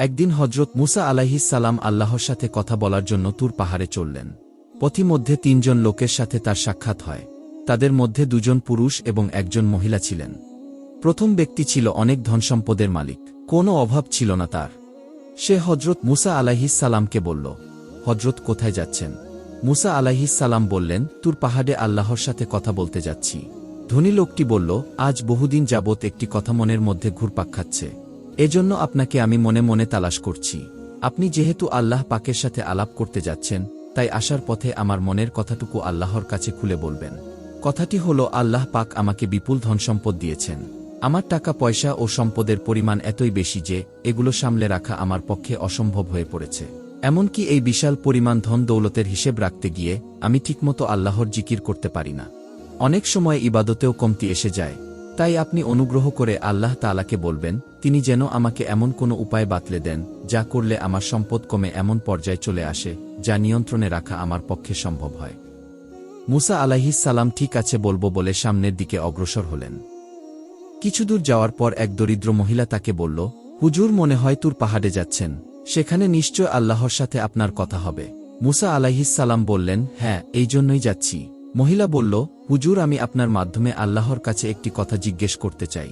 একদিন হজরত মুসা সালাম আল্লাহর সাথে কথা বলার জন্য তুর পাহাড়ে চললেন। পথিমধ্যে তিনজন লোকের সাথে তার সাক্ষাৎ হয়। তাদের মধ্যে দুজন পুরুষ এবং একজন মহিলা ছিলেন। প্রথম ব্যক্তি ছিল অনেক ধনসম্পদের মালিক, কোনো অভাব ছিল না তার। সে হজরত মুসা সালামকে বলল হজরত কোথায় যাচ্ছেন? মুসা সালাম বললেন, তুর পাহাড়ে আল্লাহর সাথে কথা বলতে যাচ্ছি। ধনী লোকটি বলল, আজ বহুদিন যাবৎ একটি কথা মনের মধ্যে ঘুরপাক খাচ্ছে। এজন্য আপনাকে আমি মনে মনে তালাশ করছি। আপনি যেহেতু আল্লাহ পাকের সাথে আলাপ করতে যাচ্ছেন, তাই আসার পথে আমার মনের কথাটুকু আল্লাহর কাছে খুলে বলবেন। কথাটি হল, আল্লাহ পাক আমাকে বিপুল ধনসম্পদ দিয়েছেন। আমার টাকা, পয়সা ও সম্পদের পরিমাণ এতই বেশি যে, এগুলো সামলে রাখা আমার পক্ষে অসম্ভব হয়ে পড়েছে। এমনকি এই বিশাল পরিমাণ ধন দৌলতের হিসেব রাখতে গিয়ে, আমি ঠিকমতো আল্লাহর জিকির করতে পারি না। অনেক সময় ইবাদতেও কমতি এসে যায়। তাই আপনি অনুগ্রহ করে আল্লাহ তালাকে বলবেন, তিনি যেন আমাকে এমন কোনো উপায় বাতলে দেন, যা করলে আমার সম্পদ কমে এমন পর্যায়ে চলে আসে, যা নিয়ন্ত্রণে রাখা আমার পক্ষে সম্ভব হয়। মুসা সালাম ঠিক আছে বলব বলে সামনের দিকে অগ্রসর হলেন। কিছুদূর যাওয়ার পর এক দরিদ্র মহিলা তাকে বলল, হুজুর মনে হয় তুর পাহাড়ে যাচ্ছেন, সেখানে নিশ্চয় আল্লাহর সাথে আপনার কথা হবে। মুসা সালাম বললেন হ্যাঁ এই জন্যই যাচ্ছি। মহিলা বলল, হুজুর, আমি আপনার মাধ্যমে আল্লাহর কাছে একটি কথা জিজ্ঞেস করতে চাই।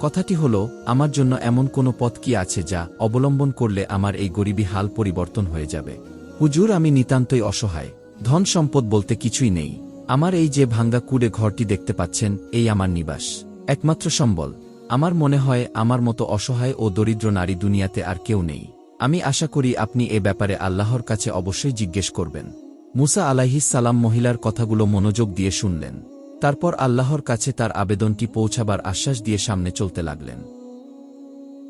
কথাটি হল, আমার জন্য এমন কোনো পথ কি আছে যা অবলম্বন করলে আমার এই গরিবী হাল পরিবর্তন হয়ে যাবে? হুজুর, আমি নিতান্তই অসহায়। ধন সম্পদ বলতে কিছুই নেই। আমার এই যে ভাঙ্গা কুড়ে ঘরটি দেখতে পাচ্ছেন, এই আমার নিবাস। একমাত্র সম্বল। আমার মনে হয়, আমার মতো অসহায় ও দরিদ্র নারী দুনিয়াতে আর কেউ নেই। আমি আশা করি আপনি এ ব্যাপারে আল্লাহর কাছে অবশ্যই জিজ্ঞেস করবেন। মুসা সালাম মহিলার কথাগুলো মনোযোগ দিয়ে শুনলেন। তারপর আল্লাহর কাছে তার আবেদনটি পৌঁছাবার আশ্বাস দিয়ে সামনে চলতে লাগলেন।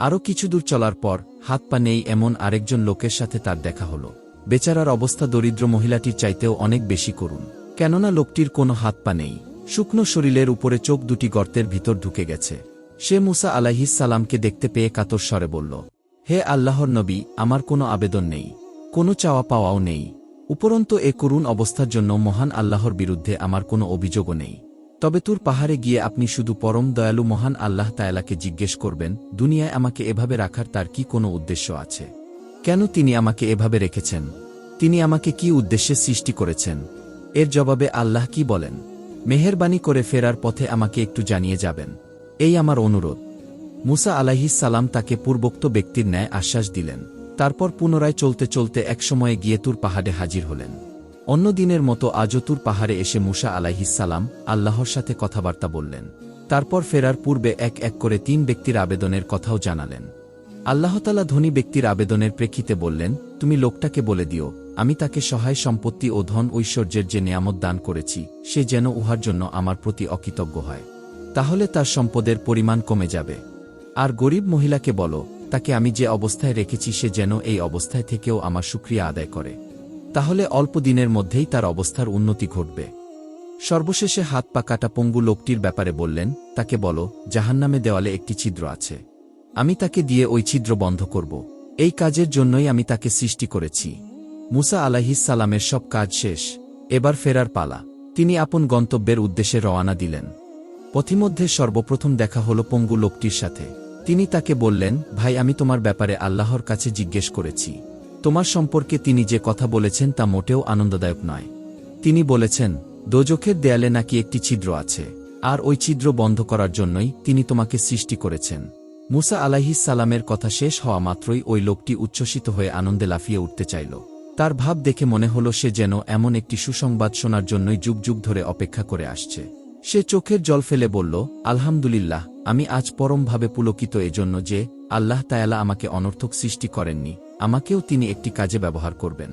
আরও কিছুদূর চলার পর, হাত পা নেই এমন আরেকজন লোকের সাথে তার দেখা হল। বেচারার অবস্থা দরিদ্র মহিলাটির চাইতেও অনেক বেশি করুন কেননা লোকটির কোনো হাত পা নেই। শুকনো শরীরের উপরে চোখ দুটি গর্তের ভিতর ঢুকে গেছে। সে মুসা সালামকে দেখতে পেয়ে কাতর স্বরে বলল, হে আল্লাহর নবী, আমার কোনো আবেদন নেই। কোনো চাওয়া পাওয়াও নেই। উপরন্তু এ করুণ অবস্থার জন্য মহান আল্লাহর বিরুদ্ধে আমার কোনো অভিযোগও নেই। তবে তুর পাহাড়ে গিয়ে আপনি শুধু পরম দয়ালু মহান আল্লাহ তায়ালাকে জিজ্ঞেস করবেন, দুনিয়ায় আমাকে এভাবে রাখার তার কি কোনো উদ্দেশ্য আছে? কেন তিনি আমাকে এভাবে রেখেছেন? তিনি আমাকে কি উদ্দেশ্যে সৃষ্টি করেছেন? এর জবাবে আল্লাহ কি বলেন? মেহেরবানি করে ফেরার পথে আমাকে একটু জানিয়ে যাবেন। এই আমার অনুরোধ। মুসা আলাহিস সালাম তাকে পূর্বোক্ত ব্যক্তির ন্যায় আশ্বাস দিলেন। তারপর পুনরায় চলতে চলতে একসময়ে গিয়ে তুর পাহাড়ে হাজির হলেন। অন্য দিনের মতো আজও তুর পাহাড়ে এসে মুসা আলাহিসাল্লাম আল্লাহর সাথে কথাবার্তা বললেন। তারপর ফেরার পূর্বে এক এক করে তিন ব্যক্তির আবেদনের কথাও জানালেন। আল্লাহতালা ধনী ব্যক্তির আবেদনের প্রেক্ষিতে বললেন, তুমি লোকটাকে বলে দিও, আমি তাকে সহায় সম্পত্তি ও ধন ঐশ্বর্যের যে নিয়ামত দান করেছি, সে যেন উহার জন্য আমার প্রতি অকৃতজ্ঞ হয়। তাহলে তার সম্পদের পরিমাণ কমে যাবে। আর গরিব মহিলাকে বলো তাকে আমি যে অবস্থায় রেখেছি সে যেন এই অবস্থায় থেকেও আমার সুক্রিয়া আদায় করে। তাহলে অল্প দিনের মধ্যেই তার অবস্থার উন্নতি ঘটবে। সর্বশেষে হাত পা কাটা পঙ্গু লোকটির ব্যাপারে বললেন, তাকে বলো, জাহান্নামে দেওয়ালে একটি ছিদ্র আছে। আমি তাকে দিয়ে ওই ছিদ্র বন্ধ করব। এই কাজের জন্যই আমি তাকে সৃষ্টি করেছি। মুসা সালামের সব কাজ শেষ। এবার ফেরার পালা। তিনি আপন গন্তব্যের উদ্দেশ্যে রওয়ানা দিলেন। পথিমধ্যে সর্বপ্রথম দেখা হল পঙ্গু লোকটির সাথে। তিনি তাকে বললেন, ভাই, আমি তোমার ব্যাপারে আল্লাহর কাছে জিজ্ঞেস করেছি। তোমার সম্পর্কে তিনি যে কথা বলেছেন তা মোটেও আনন্দদায়ক নয়। তিনি বলেছেন, দোজখের দেয়ালে নাকি একটি ছিদ্র আছে, আর ওই ছিদ্র বন্ধ করার জন্যই তিনি তোমাকে সৃষ্টি করেছেন। মুসা আলাহিস সালামের কথা শেষ হওয়া মাত্রই ওই লোকটি উচ্ছ্বসিত হয়ে আনন্দে লাফিয়ে উঠতে চাইল। তার ভাব দেখে মনে হল সে যেন এমন একটি সুসংবাদ শোনার জন্যই যুগ যুগ ধরে অপেক্ষা করে আসছে। সে চোখের জল ফেলে বলল, আলহামদুলিল্লাহ, আমি আজ পরমভাবে পুলকিত এজন্য যে আল্লাহ তায়ালা আমাকে অনর্থক সৃষ্টি করেননি, আমাকেও তিনি একটি কাজে ব্যবহার করবেন।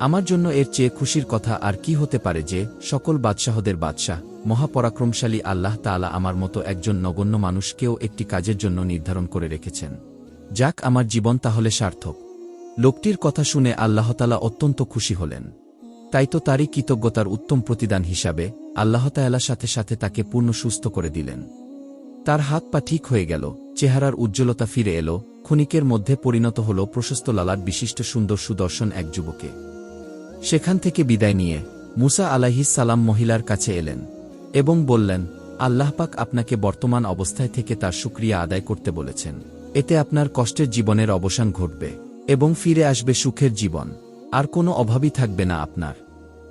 আমার জন্য এর চেয়ে খুশির কথা আর কি হতে পারে যে সকল বাদশাহদের বাদশাহ, মহাপরাক্রমশালী আল্লাহ তাআলা আমার মতো একজন নগণ্য মানুষকেও একটি কাজের জন্য নির্ধারণ করে রেখেছেন। যাক আমার জীবন তাহলে সার্থক। লোকটির কথা শুনে আল্লাহতালা অত্যন্ত খুশি হলেন। তাই তো তারই কৃতজ্ঞতার উত্তম প্রতিদান হিসাবে আল্লাহতায়ালার সাথে সাথে তাকে পূর্ণ সুস্থ করে দিলেন। তার হাত পা ঠিক হয়ে গেল, চেহারার উজ্জ্বলতা ফিরে এলো, ক্ষণিকের মধ্যে পরিণত হল প্রশস্ত লালার বিশিষ্ট সুন্দর সুদর্শন এক যুবকে। সেখান থেকে বিদায় নিয়ে মুসা আলাহিস সালাম মহিলার কাছে এলেন এবং বললেন আল্লাহপাক আপনাকে বর্তমান অবস্থায় থেকে তার সুক্রিয়া আদায় করতে বলেছেন। এতে আপনার কষ্টের জীবনের অবসান ঘটবে এবং ফিরে আসবে সুখের জীবন। আর কোনো অভাবই থাকবে না আপনার।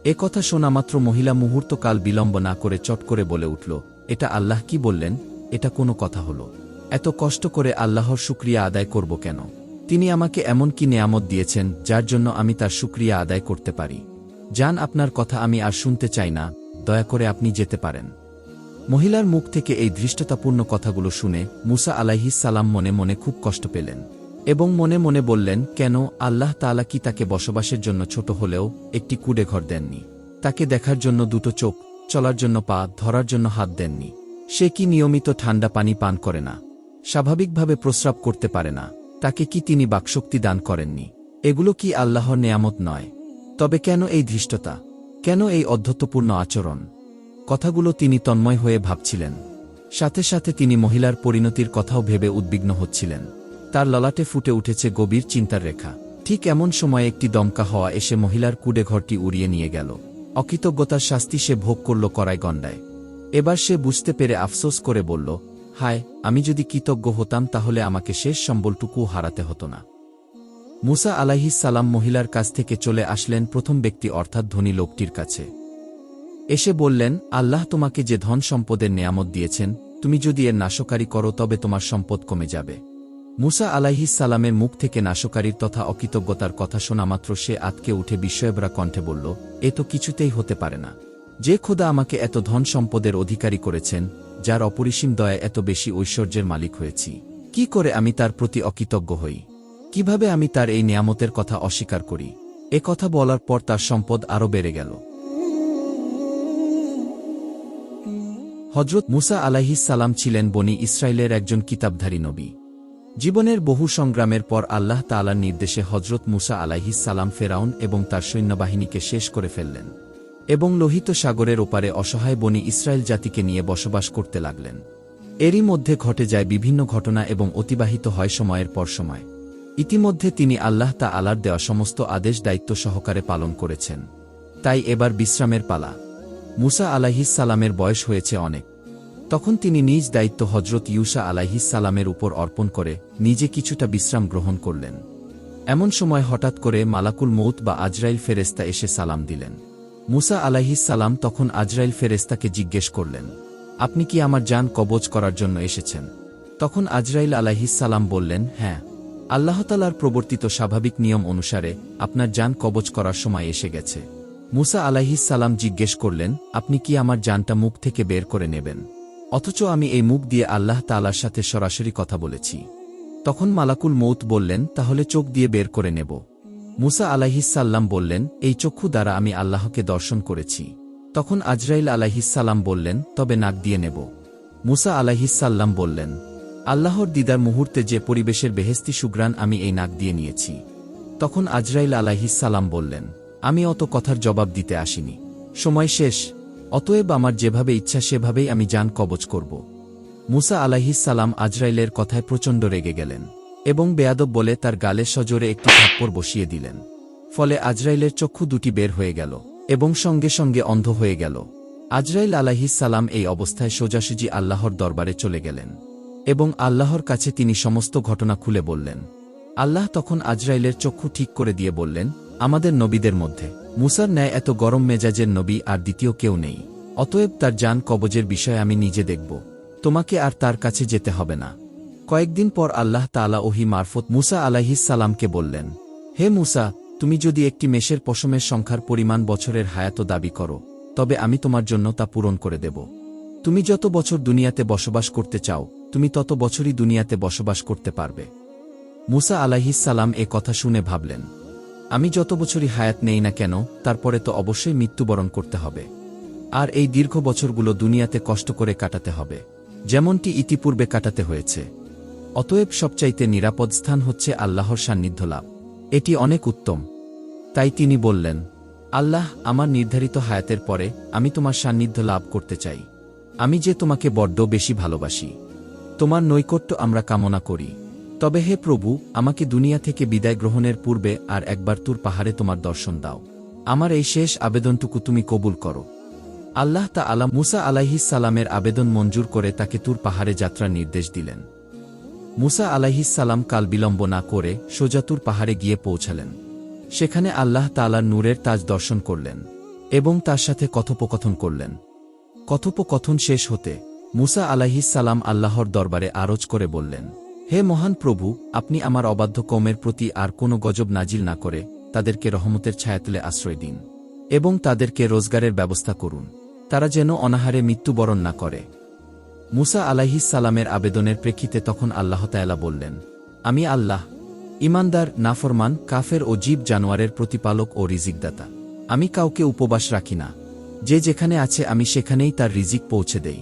এ কথা শোনামাত্র মহিলা মুহূর্তকাল বিলম্ব না করে চট করে বলে উঠল, এটা আল্লাহ কি বললেন? এটা কোনো কথা হলো। এত কষ্ট করে আল্লাহর শুক্রিয়া আদায় করব কেন? তিনি আমাকে এমন কি নেয়ামত দিয়েছেন, যার জন্য আমি তার শুক্রিয়া আদায় করতে পারি। যান আপনার কথা আমি আর শুনতে চাই না, দয়া করে আপনি যেতে পারেন। মহিলার মুখ থেকে এই ধৃষ্টতাপূর্ণ কথাগুলো শুনে মুসা আলাইহিস সালাম মনে মনে খুব কষ্ট পেলেন। এবং মনে মনে বললেন, কেন আল্লাহ তাআলা কি তাকে বসবাসের জন্য ছোট হলেও একটি কুডে ঘর দেননি? তাকে দেখার জন্য দুটো চোখ, চলার জন্য পা, ধরার জন্য হাত দেননি। সে কি নিয়মিত ঠান্ডা পানি পান করে না? স্বাভাবিকভাবে প্রস্রাব করতে পারে না। তাকে কি তিনি বাকশক্তি দান করেননি? এগুলো কি আল্লাহর নেয়ামত নয়? তবে কেন এই ধৃষ্টতা? কেন এই অধ্যত্বপূর্ণ আচরণ? কথাগুলো তিনি তন্ময় হয়ে ভাবছিলেন। সাথে সাথে তিনি মহিলার পরিণতির কথাও ভেবে উদ্বিগ্ন হচ্ছিলেন। তার ললাটে ফুটে উঠেছে গভীর চিন্তার রেখা। ঠিক এমন সময় একটি দমকা হওয়া এসে মহিলার কুডে ঘরটি উড়িয়ে নিয়ে গেল। অকৃতজ্ঞতার শাস্তি সে ভোগ করল করায় গণ্ডায়। এবার সে বুঝতে পেরে আফসোস করে বলল, হায়, আমি যদি কৃতজ্ঞ হতাম তাহলে আমাকে শেষ সম্বলটুকু হারাতে হতো না। মুসা সালাম মহিলার কাছ থেকে চলে আসলেন প্রথম ব্যক্তি অর্থাৎ ধনী লোকটির কাছে। এসে বললেন, আল্লাহ তোমাকে যে ধন সম্পদের নেয়ামত দিয়েছেন, তুমি যদি এর নাশকারী করো তবে তোমার সম্পদ কমে যাবে। মুসা সালামের মুখ থেকে নাশকারীর তথা অকৃতজ্ঞতার কথা শোনা মাত্র সে আতকে উঠে বিস্ময়বরা কণ্ঠে বলল, এ তো কিছুতেই হতে পারে না। যে খোদা আমাকে এত ধন সম্পদের অধিকারী করেছেন, যার অপরিসীম দয়া এত বেশি ঐশ্বর্যের মালিক হয়েছি, কি করে আমি তার প্রতি অকৃতজ্ঞ হই? কীভাবে আমি তার এই নিয়ামতের কথা অস্বীকার করি? এ কথা বলার পর তার সম্পদ আরও বেড়ে গেল। হজরত মুসা আলাহিস সালাম ছিলেন বনি ইসরায়েলের একজন কিতাবধারী নবী। জীবনের বহু সংগ্রামের পর আল্লাহ তাআলার নির্দেশে হজরত মুসা আলাহিস সালাম ফেরাউন এবং তার সৈন্যবাহিনীকে শেষ করে ফেললেন এবং লোহিত সাগরের ওপারে অসহায় বনি ইসরায়েল জাতিকে নিয়ে বসবাস করতে লাগলেন। এরই মধ্যে ঘটে যায় বিভিন্ন ঘটনা এবং অতিবাহিত হয় সময়ের পর সময়। ইতিমধ্যে তিনি আল্লাহ তা আলার দেওয়া সমস্ত আদেশ দায়িত্ব সহকারে পালন করেছেন। তাই এবার বিশ্রামের পালা। মুসা আলাহিস সালামের বয়স হয়েছে অনেক। তখন তিনি নিজ দায়িত্ব হজরত ইউসা সালামের উপর অর্পণ করে নিজে কিছুটা বিশ্রাম গ্রহণ করলেন। এমন সময় হঠাৎ করে মালাকুল মৌত বা আজরাইল ফেরেস্তা এসে সালাম দিলেন। মুসা সালাম তখন আজরাইল ফেরেস্তাকে জিজ্ঞেস করলেন, আপনি কি আমার যান কবজ করার জন্য এসেছেন? তখন আজরাইল সালাম বললেন হ্যাঁ। আল্লাহতালার প্রবর্তিত স্বাভাবিক নিয়ম অনুসারে আপনার যান কবজ করার সময় এসে গেছে। মুসা সালাম জিজ্ঞেস করলেন, আপনি কি আমার যানটা মুখ থেকে বের করে নেবেন? অথচ আমি এই মুখ দিয়ে আল্লাহ তালার সাথে সরাসরি কথা বলেছি। তখন মালাকুল মৌত বললেন, তাহলে চোখ দিয়ে বের করে নেব। মুসা আলাহিসাল্লাম বললেন, এই চক্ষু দ্বারা আমি আল্লাহকে দর্শন করেছি। তখন আজরাইল আলাহিসাল্লাম বললেন, তবে নাক দিয়ে নেব। মুসা আলাহিসাল্লাম বললেন, আল্লাহর দিদার মুহূর্তে যে পরিবেশের বেহেস্তি সুগ্রাণ আমি এই নাক দিয়ে নিয়েছি। তখন আজরাইল আলাহিসাল্লাম বললেন, আমি অত কথার জবাব দিতে আসিনি। সময় শেষ অতএব আমার যেভাবে ইচ্ছা সেভাবেই আমি যান কবচ করব। মুসা আলাহিসাল্লাম আজরাইলের কথায় প্রচণ্ড রেগে গেলেন এবং বেয়াদব বলে তার গালে সজোরে একটি থাপ্পড় বসিয়ে দিলেন। ফলে আজরাইলের চক্ষু দুটি বের হয়ে গেল এবং সঙ্গে সঙ্গে অন্ধ হয়ে গেল। আজরাইল আলাহিসাল্লাম এই অবস্থায় সোজাসুজি আল্লাহর দরবারে চলে গেলেন এবং আল্লাহর কাছে তিনি সমস্ত ঘটনা খুলে বললেন। আল্লাহ তখন আজরাইলের চক্ষু ঠিক করে দিয়ে বললেন, আমাদের নবীদের মধ্যে মুসার ন্যায় এত গরম মেজাজের নবী আর দ্বিতীয় কেউ নেই। অতএব তার যান কবজের বিষয় আমি নিজে দেখব। তোমাকে আর তার কাছে যেতে হবে না। কয়েকদিন পর আল্লাহ তালা ওহি মারফত মুসা সালামকে বললেন, হে মুসা, তুমি যদি একটি মেষের পশমের সংখ্যার পরিমাণ বছরের হায়াত দাবি করো, তবে আমি তোমার জন্য তা পূরণ করে দেব। তুমি যত বছর দুনিয়াতে বসবাস করতে চাও, তুমি তত বছরই দুনিয়াতে বসবাস করতে পারবে। মুসা সালাম এ কথা শুনে ভাবলেন আমি যত বছরই হায়াত নেই না কেন, তারপরে তো অবশ্যই মৃত্যুবরণ করতে হবে। আর এই দীর্ঘ বছরগুলো দুনিয়াতে কষ্ট করে কাটাতে হবে, যেমনটি ইতিপূর্বে কাটাতে হয়েছে। অতএব সবচাইতে নিরাপদ স্থান হচ্ছে আল্লাহর সান্নিধ্য লাভ। এটি অনেক উত্তম। তাই তিনি বললেন, আল্লাহ আমার নির্ধারিত হায়াতের পরে আমি তোমার সান্নিধ্য লাভ করতে চাই। আমি যে তোমাকে বড্ড বেশি ভালোবাসি। তোমার নৈকট্য আমরা কামনা করি। তবে হে প্রভু, আমাকে দুনিয়া থেকে বিদায় গ্রহণের পূর্বে আর একবার তুর পাহাড়ে তোমার দর্শন দাও। আমার এই শেষ আবেদনটুকু তুমি কবুল করো। আল্লাহ তা আলা মুসা আলাইহিস সালামের আবেদন মঞ্জুর করে তাকে তুর পাহাড়ে যাত্রার নির্দেশ দিলেন। মুসা আলাইহিসাল্লাম কাল বিলম্ব না করে সোজাতুর পাহাড়ে গিয়ে পৌঁছালেন। সেখানে আল্লাহ তালার নূরের তাজ দর্শন করলেন এবং তার সাথে কথোপকথন করলেন। কথোপকথন শেষ হতে মুসা আলাইহিসাল্লাম আল্লাহর দরবারে আরজ করে বললেন হে মহান প্রভু, আপনি আমার অবাধ্য কমের প্রতি আর কোনো গজব নাজিল না করে তাদেরকে রহমতের ছায়াতলে আশ্রয় দিন এবং তাদেরকে রোজগারের ব্যবস্থা করুন। তারা যেন অনাহারে মৃত্যুবরণ না করে। মুসা আলাইহিসালামের আবেদনের প্রেক্ষিতে তখন আল্লাহ তায়ালা বললেন, আমি আল্লাহ ইমানদার নাফরমান, কাফের ও জীব জানোয়ারের প্রতিপালক ও রিজিকদাতা। আমি কাউকে উপবাস রাখি না। যে যেখানে আছে আমি সেখানেই তার রিজিক পৌঁছে দেই।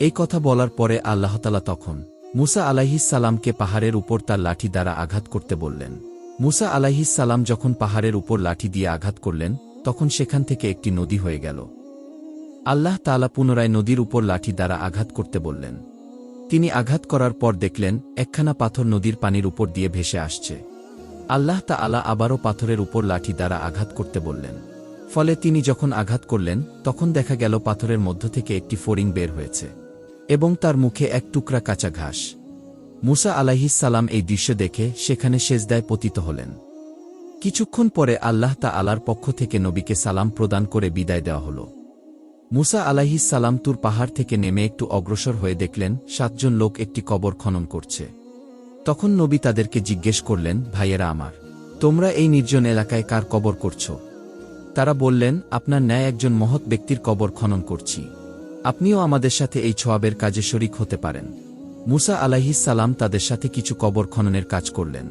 এই কথা বলার পরে আল্লাহতালা তখন মুসা আলাইহিসালামকে পাহাড়ের উপর তার লাঠি দ্বারা আঘাত করতে বললেন। মুসা আলাইহিসালাম যখন পাহাড়ের উপর লাঠি দিয়ে আঘাত করলেন, তখন সেখান থেকে একটি নদী হয়ে গেল। আল্লাহ তালা পুনরায় নদীর উপর লাঠি দ্বারা আঘাত করতে বললেন। তিনি আঘাত করার পর দেখলেন, একখানা পাথর নদীর পানির উপর দিয়ে ভেসে আসছে। আল্লাহ তা আলা আবারও পাথরের উপর লাঠি দ্বারা আঘাত করতে বললেন। ফলে তিনি যখন আঘাত করলেন, তখন দেখা গেল পাথরের মধ্য থেকে একটি ফড়িং বের হয়েছে। এবং তার মুখে এক টুকরা কাঁচা ঘাস। মুসা আলাহিসাল্লাম এই দৃশ্য দেখে সেখানে সেজদায় পতিত হলেন। কিছুক্ষণ পরে আল্লাহ তা আলার পক্ষ থেকে নবীকে সালাম প্রদান করে বিদায় দেওয়া হল। মুসা আলাহিসাল্লাম তুর পাহাড় থেকে নেমে একটু অগ্রসর হয়ে দেখলেন, সাতজন লোক একটি কবর খনন করছে। তখন নবী তাদেরকে জিজ্ঞেস করলেন, ভাইয়েরা আমার, তোমরা এই নির্জন এলাকায় কার কবর করছ? তারা বললেন, আপনার ন্যায় একজন মহৎ ব্যক্তির কবর খনন করছি। আপনিও আমাদের সাথে এই ছোয়াবের কাজে শরিক হতে পারেন। মুসা আলাহিসাল্লাম তাদের সাথে কিছু কবর খননের কাজ করলেন।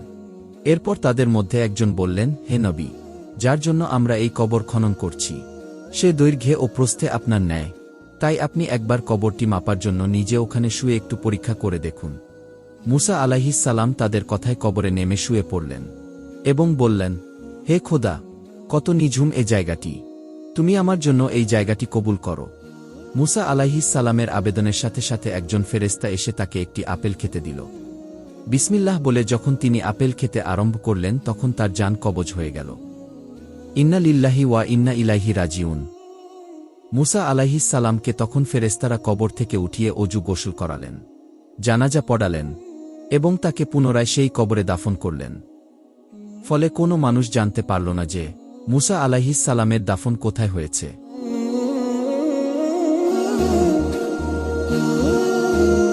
এরপর তাদের মধ্যে একজন বললেন, হে নবী, যার জন্য আমরা এই কবর খনন করছি, সে দৈর্ঘ্যে ও প্রস্থে আপনার ন্যায়। তাই আপনি একবার কবরটি মাপার জন্য নিজে ওখানে শুয়ে একটু পরীক্ষা করে দেখুন। মুসা আলাহিসাল্লাম তাদের কথায় কবরে নেমে শুয়ে পড়লেন এবং বললেন, হে খোদা, কত নিঝুম এ জায়গাটি। তুমি আমার জন্য এই জায়গাটি কবুল করো। মুসা আলাহিসাল্লামের আবেদনের সাথে সাথে একজন ফেরেস্তা এসে তাকে একটি আপেল খেতে দিল। বিসমিল্লাহ বলে যখন তিনি আপেল খেতে আরম্ভ করলেন, তখন তার যান কবজ হয়ে গেল। ইন্না লিল্লাহি ওয়া ইন্না ইলাহি রাজিউন। মুসা আলাহিসাল্লামকে তখন ফেরেস্তারা কবর থেকে উঠিয়ে অজু গোসল করালেন, জানাজা পড়ালেন এবং তাকে পুনরায় সেই কবরে দাফন করলেন। ফলে কোনো মানুষ জানতে পারল না যে মুসা আলাহিস আলাহিসাল্লামের দাফন কোথায় হয়েছে। Ooh. Ooh.